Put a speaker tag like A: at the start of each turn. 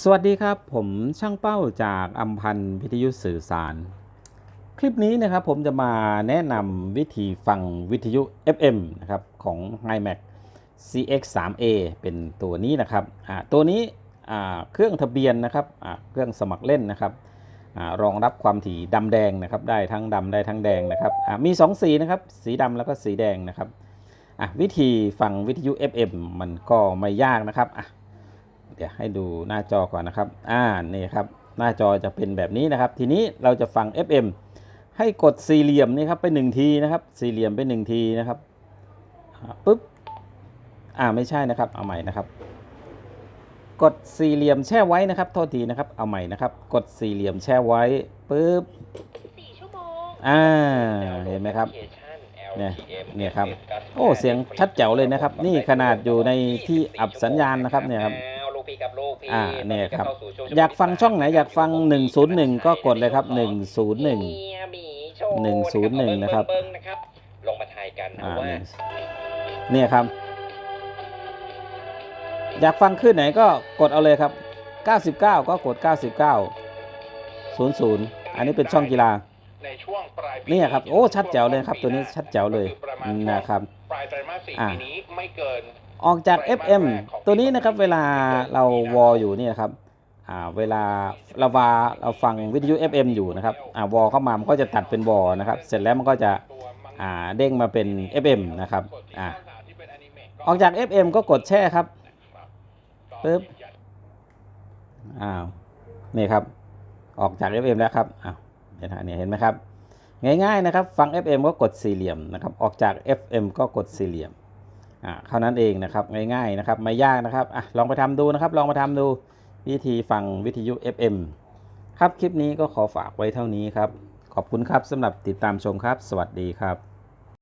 A: สวัสดีครับผมช่างเป้าจากอัมพันธ์วิทยุสื่อสาร คลิปนี้นะครับผมจะมาแนะนำวิธีฟังวิทยุ FM นะครับของ HiMax CX 3 A เป็นตัวนี้นะครับตัวนี้เครื่องทะเบียนนะครับเครื่องสมัครเล่นนะครับอรองรับความถี่ดำแดงนะครับได้ทั้งดำได้ทั้งแดงนะครับมี 2 สีนะครับสีดำแล้วก็สีแดงนะครับวิธีฟังวิทยุ FM มันก็ไม่ยากนะครับ เดี๋ยวให้ดูหน้าจอก่อนนะครับ อ่า นี่ครับ หน้าจอจะเป็นแบบนี้นะครับ ทีนี้เราจะฟัง FM ให้กดสี่เหลี่ยมนี่ครับไปหนึ่งทีนะครับ สี่เหลี่ยมไปหนึ่งทีนะครับอ่าปุ๊บ อ่าไม่ใช่นะครับ เอาใหม่นะครับ กดสี่เหลี่ยมแช่ไว้นะครับ โทษทีนะครับ เอาใหม่นะครับ กดสี่เหลี่ยมแช่ไว้ปุ๊บ
B: สี่ชั่วโมง
A: อ่า เห็นไหมครับเนี่ยเนี่ยครับ โอ้ เสียงชัดแจ๋วเลยนะครับ นี่ขนาดอยู่ในที่อับสัญญาณนะครับเนี่ยครับ
C: ลูกพี่กับลูกพี่
A: อ่าเนี่ยครับ
C: ตอเข้สู่ช่ว
A: อยากฟังช่องไหนอยากฟัง 101 ก็กดเลยครับ 101
C: เมียหมีโชว์
A: หนึ่งศูนย์หนึ่งนะครับ
C: เบิ้งๆนะครับ ลงมาทายกันนะ
A: อ่า
C: ว่า
A: เนี่ยเนี่ยครับ อยากฟังขึ้นไหนก็กดเอาเลยครับ 99 ก็กด 99 00 อันนี้เป็นช่องกีฬา
D: ในช่วงปลายปี
A: เนี่ยครับ โอ้ ชัดแจ๋วเลยครับ ตัวนี้ชัดแจ๋วเลย
D: ก็คือประมาณ
A: นะครับ
D: ปลายไตรมาสสี่
A: อ่า
D: ปีนี้ไม่เกิน
A: ออกจาก FM ตัวนี้นะครับ เวลาเราวออยู่เนี่ยครับอ่าเวลาเราวาเราฟังวิทยุ FM อยู่นะครับอ่าวอเข้ามามันก็จะตัดเป็นวอนะครับ เสร็จแล้วมันก็จะ
D: ตัวมัง
A: อ่าเด้งมาเป็น FM นะครับ
D: ส่วนที่
A: อ่า
D: ภาษาที่เป็นอนิเมะ
A: ออกจาก FM ก็กดแช่ครับ
D: นะครับ
A: ปึ๊บอ้าวนี่ครับ ออกจาก FM แล้วครับอ้าวเห็นไหมเนี่ยเห็นไหมครับ ง่ายๆนะครับ ฟัง FM ก็กดสี่เหลี่ยมนะครับ ออกจาก FM ก็กดสี่เหลี่ยม อ่าเท่านั้นเองนะครับง่ายๆนะครับไม่ยากนะครับอะลองไปทำดูนะครับ ลองมาทำดูวิธีฟังวิทยุ FM ครับคลิปนี้ก็ขอฝากไว้เท่านี้ครับ ขอบคุณครับสำหรับติดตามชมครับ สวัสดีครับ